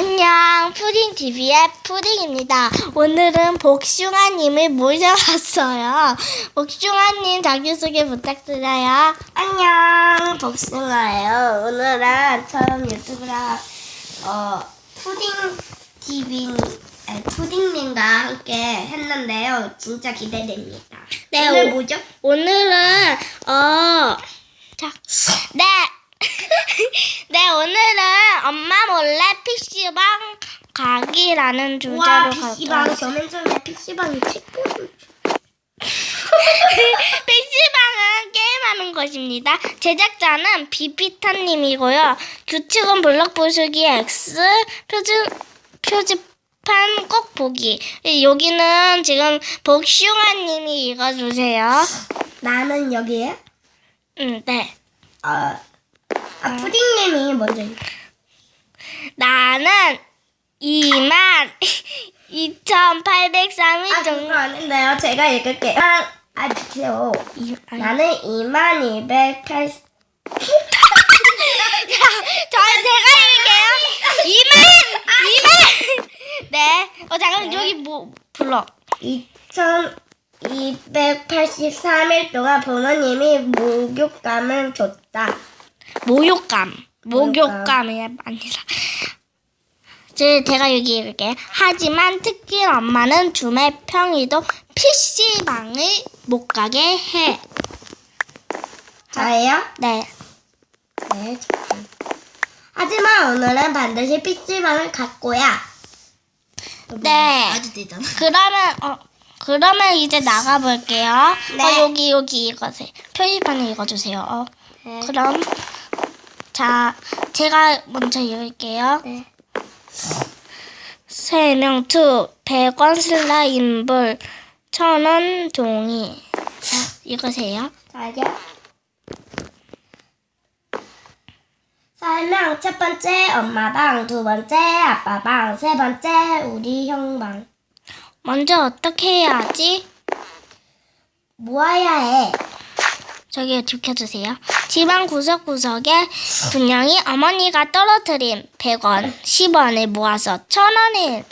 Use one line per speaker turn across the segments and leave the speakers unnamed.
안녕, 푸딩TV의 푸딩입니다. 오늘은 복숭아님을 모셔왔어요. 복숭아님 자기소개 부탁드려요.
안녕, 복숭아예요. 오늘은 처음 유튜브랑 어 푸딩 TV 아니, 푸딩님과 함께 했는데요. 진짜 기대됩니다.
네,
오늘
오-
뭐죠?
오늘은, 어, 자, 네. 네, 오늘은 엄마 몰래 PC방 가기라는 주제로 와갈
PC방
거예요.
저맨 처음에 PC방이 책보
PC방은 게임하는 것입니다. 제작자는 비비타님이고요. 규칙은 블럭 부수기 X, 표지, 표지판 꼭 보기. 여기는 지금 복숭아님이 읽어주세요.
나는 여기에
음, 네.
어, 아 푸딩님이 먼저 읽-
나는 2만
아
2,803일
그거
정도.
아닌데요. 제가 읽을게요. 아, 아 주세요.
이- 아니.
나는 2만
280저 제가 읽을게요. 2만 2만. 네. 어 잠깐 여기 뭐 불러.
2283일 동안 부모님이 목욕감을 줬다.
모욕감. 목욕감이 아니라. 제, 제가 여기 읽을게요. 하지만 특히 엄마는 주말 평일도 PC방을 못 가게 해.
저예요?
네.
네, 잠깐. 하지만 오늘은 반드시 PC방을 갈 거야.
네.
아주 되잖아.
그러면, 어, 그러면 이제 나가볼게요.
네.
어, 여기, 여기 읽으세요. 표지판을 읽어주세요. 어,
네.
그럼, 자, 제가 먼저 읽을게요.
네.
세명 투, 100원 슬라임볼, 천원 종이. 자, 읽으세요.
자요. 설명 첫 번째 엄마 방, 두 번째 아빠 방, 세 번째 우리 형 방.
먼저 어떻게 해야지?
모아야 해.
저기 지켜주세요. 집안 구석구석에 분명히 어머니가 떨어뜨린 100원, 10원을 모아서 1000원을.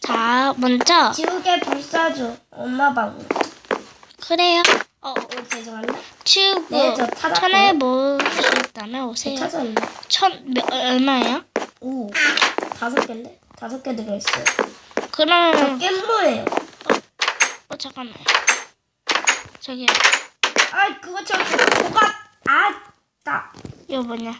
자, 먼저.
지우개 불 써줘. 엄마 방.
그래요. 어,
어, 죄송합니다.
치우고
네, 저 찾았고요.
천원을 모으셨다면 오세요.
찾았네.
천, 몇, 얼마예요?
오, 다섯 개인데? 다섯 개 들어있어요.
그러면,
깻모예요.
어, 잠깐만요. 저기,
아, 그거 저 조각. 아, 나.
이거 뭐냐?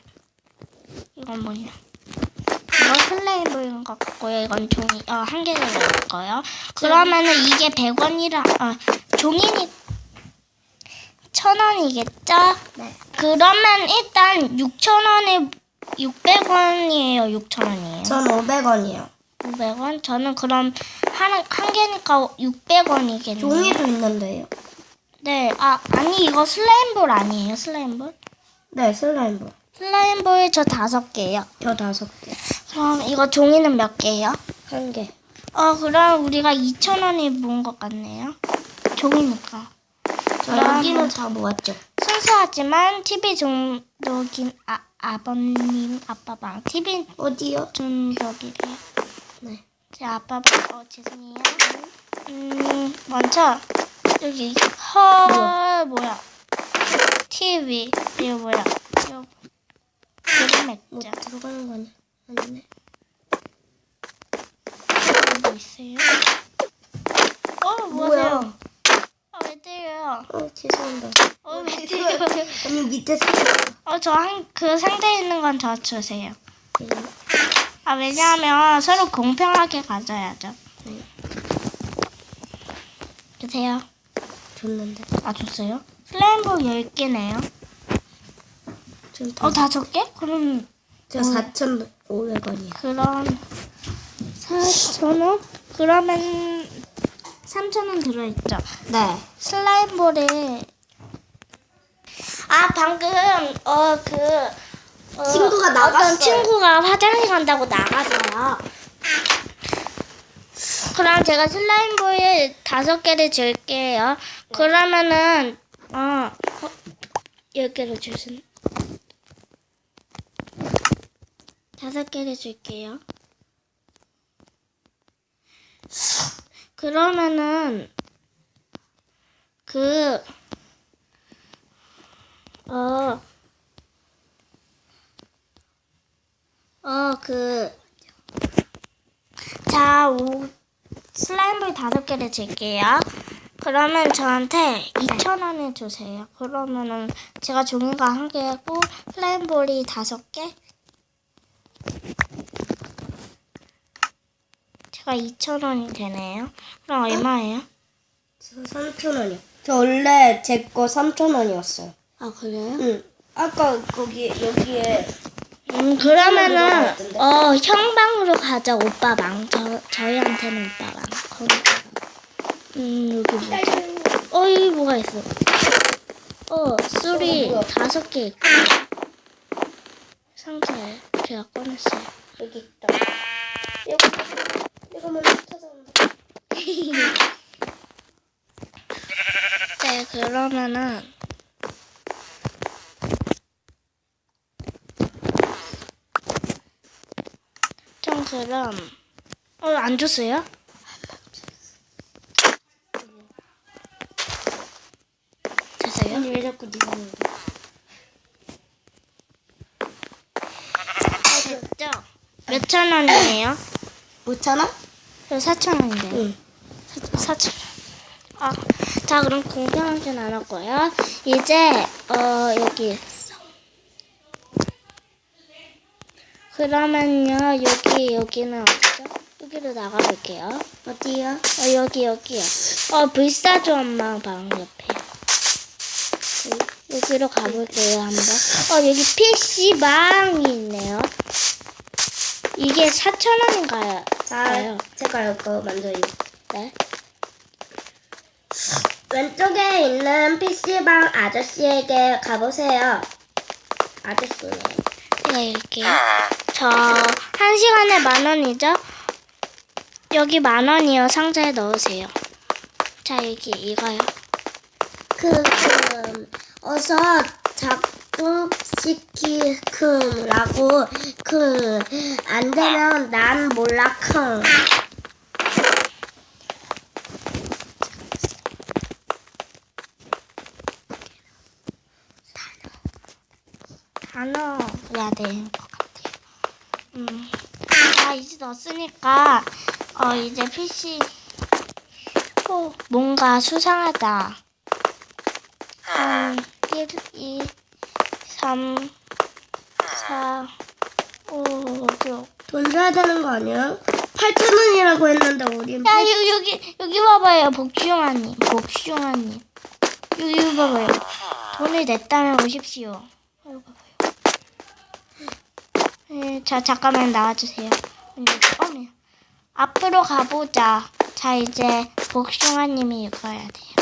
이건 뭐냐? 이거 슬레이브인 것 같고요. 이건 종이, 어, 한 개를 넣을 거예요. 그러면은 이게 100원이라, 어, 종이니, 천 원이겠죠?
네.
그러면 일단 6,000원에 600원이에요, 6,000원이에요.
전 500원이요.
500원? 저는 그럼 한, 한 개니까 600원이겠네요.
종이도 있는데요.
네, 아, 아니, 이거 슬라임볼 아니에요, 슬라임볼?
네, 슬라임볼.
슬라임볼 저 다섯 개요.
저 다섯 개.
그럼 이거 종이는 몇 개예요?
한 개.
어, 그럼 우리가 2,000원이 모은 것 같네요. 종이니까.
저
그럼
여기는 다 모았죠.
순수하지만 TV 중독인 아, 아버님 아빠방 TV
어디요?
중독이래요.
네.
제 아빠방 어 죄송해요. 음 먼저 여기 헐 뭐야 TV 이거 뭐야 이거
뭐
액자
들어가는 거 아니야? 아니네.
뭐 있어요? 어 뭐세요? 어왜 때려요?
어, 죄송합니다.
어왜 때려요?
언니 밑에 서
어저 한그 상자에 있는 건 저 주세요. 아 왜냐하면 서로 공평하게 가져야죠.
네.
주세요.
줬는데.
아 줬어요? 슬라임볼 10개네요.
좀 더.
어 다섯 개? 그럼
저 4,500원이요.
그럼 4,000원? 그러면 3,000원 들어있죠.
네.
슬라임볼에 아 방금 어 그 어,
친구가
어떤
나갔어요.
친구가 화장실 간다고 나가서요. 그럼 제가 슬라임볼 다섯 개를 줄게요. 그러면은 어, 어 10개를 줄수 다섯 개를 줄게요. 그러면은 그 어, 어, 그, 자, 오, 슬라임볼 다섯 개를 줄게요. 그러면 저한테 2,000원을 주세요. 그러면은 제가 종이가 한 개고 슬라임볼이 다섯 개? 제가 2,000원이 되네요. 그럼 얼마예요?
저 3,000원이요. 저 원래 제 거 3,000원이었어요.
아, 그래요?
응. 아까 거기 여기에
음,
들어간
그러면은? 어, 형방으로 가자, 오빠방. 저, 저희한테는 오빠방. 음, 여기 뭐지? 어, 여기 뭐가 있어? 어, 술이? 다섯 개 있고. 상자에 제가 꺼냈어요.
여기 있다. 이거 이거 먼저 찾아온다.
네, 그러면은. 좀 그럼, 어, 안 줬어요? 됐어요?
아니 왜 자꾸 네가 먹어?
됐죠? 몇 천 원이에요?
5천 원?
저 4천 원인데.
응.
4천 원. 아, 자 그럼 공평하게 나눴고요. 이제 어 여기 그러면요 여기 여기는 어디죠? 여기로 나가볼게요.
어디요?
어 여기 여기요. 어 불사조 엄마 방 옆에. 여기, 여기로 가볼게요 한번. 어 여기 PC 방이 있네요. 이게 4천 원인가요?
자, 제가 이거 먼저 읽.
네.
왼쪽에 있는 PC방 아저씨에게 가보세요. 아저씨네.
제가 읽을게요. 저, 한 시간에 만 원이죠? 여기 만 원이요. 상자에 넣으세요. 자, 여기 이거요.
그, 그, 어서 작동시키금라고, 그, 안 되면 난 몰라, 큼.
다 넣어야 될 것 같아요. 음. 자, 이제 넣었으니까, 어, 이제 PC, 어, 뭔가 수상하다. 음, 1, 2, 3, 4, 5, 6,
돈 줘야 되는 거 아니야? 8,000원이라고 했는데, 우리.
야 여기 여기 여기 봐봐요 복숭아님 복숭아님 여기 봐봐요. 돈을 냈다면 오십시오. 여기 봐봐요. 네, 자 잠깐만 나와주세요. 앞으로 가보자. 자 이제 복숭아님이 읽어야 돼요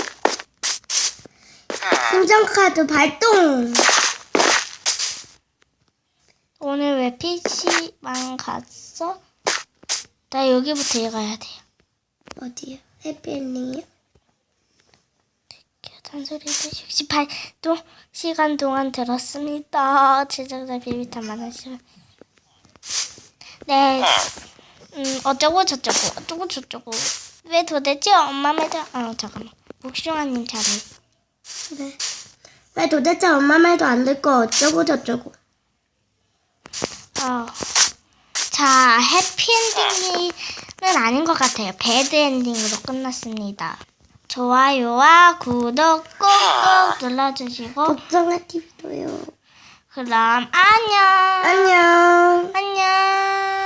긍정카드 발동!
오늘 왜 PC방 갔어? 나 여기부터 읽어야 돼요
어디요? 해피엔딩이요?
잔소리 68도 시간 동안 들었습니다. 제작자 비비탄 시간. 네, 음 어쩌고 저쩌고 어쩌고 저쩌고 왜 도대체 엄마 말자 아 잠깐만 목숭아님 잘해.
네. 왜 도대체 엄마 말도 안 듣고 어쩌고 저쩌고.
어. 자 해피엔딩은 아닌 것 같아요. 배드엔딩으로 끝났습니다. 좋아요와 구독 꾹꾹 눌러주시고
복숭아 TV도요.
그럼 안녕
안녕.
안녕.